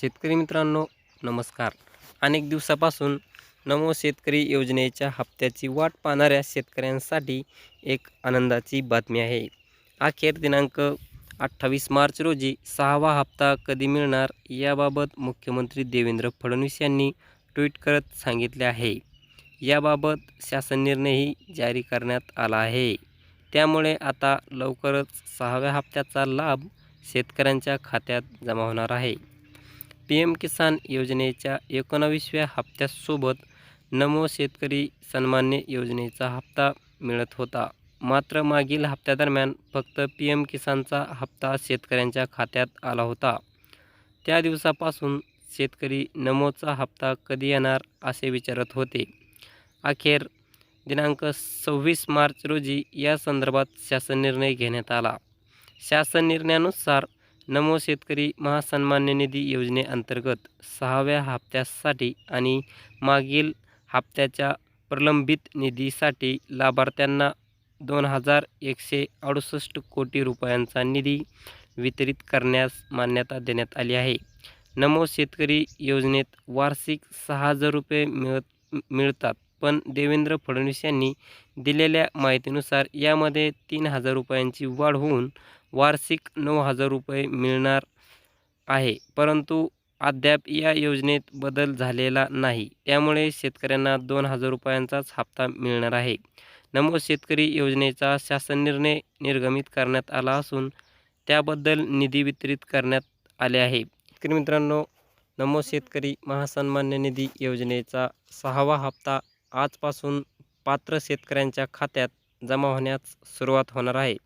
शेतकरी मित्रांनो नमस्कार. अनेक दिवसापासून नमो शेतकरी योजनेच्या हप्त्याची वाट पाहणाऱ्या शेतकऱ्यांसाठी एक आनंदाची बातमी आहे. अखेर दिनांक अठ्ठावीस मार्च रोजी सहावा हप्ता कधी मिळणार याबाबत मुख्यमंत्री देवेंद्र फडणवीस यांनी ट्विट करत सांगितले आहे. याबाबत शासन निर्णयही जारी करण्यात आला आहे. त्यामुळे आता लवकरच सहाव्या हप्त्याचा लाभ शेतकऱ्यांच्या खात्यात जमा होणार आहे. पी एम किसान योजनेच्या एकोणावीसव्या हप्त्यासोबत नमो शेतकरी सन्मान्य योजनेचा हप्ता मिळत होता. मात्र मागील हप्त्यादरम्यान फक्त पी एम किसानचा हप्ता शेतकऱ्यांच्या खात्यात आला होता. त्या दिवसापासून शेतकरी नमोचा हप्ता कधी येणार असे विचारत होते. अखेर दिनांक सव्वीस मार्च रोजी या संदर्भात शासन निर्णय घेण्यात आला. शासन निर्णयानुसार नमो शेतकरी महासन्मान्य निधी योजनेअंतर्गत सहाव्या हप्त्यासाठी आणि मागील हप्त्याच्या प्रलंबित निधीसाठी लाभार्थ्यांना दोन हजार एकशे अडुसष्ट कोटी रुपयांचा निधी वितरित करण्यास मान्यता देण्यात आली आहे. नमो शेतकरी योजनेत वार्षिक सहा हजार रुपये मिळत मिळतात पण देवेंद्र फडणवीस यांनी दिलेल्या माहितीनुसार यामध्ये तीन हजार रुपयांची वाढ होऊन वार्षिक नऊ हजार रुपये मिळणार आहे. परंतु अद्याप या योजनेत बदल झालेला नाही. त्यामुळे शेतकऱ्यांना दोन हजार रुपयांचाच हप्ता मिळणार आहे. नमो शेतकरी योजनेचा शासन निर्णय निर्गमित करण्यात आला असून त्याबद्दल निधी वितरित करण्यात आले आहे. शेतकरी मित्रांनो नमो शेतकरी महासन्मान्य निधी योजनेचा सहावा हप्ता आजपासून पात्र शेतकऱ्यांच्या खात्यात जमा होण्यास सुरुवात होणार आहे.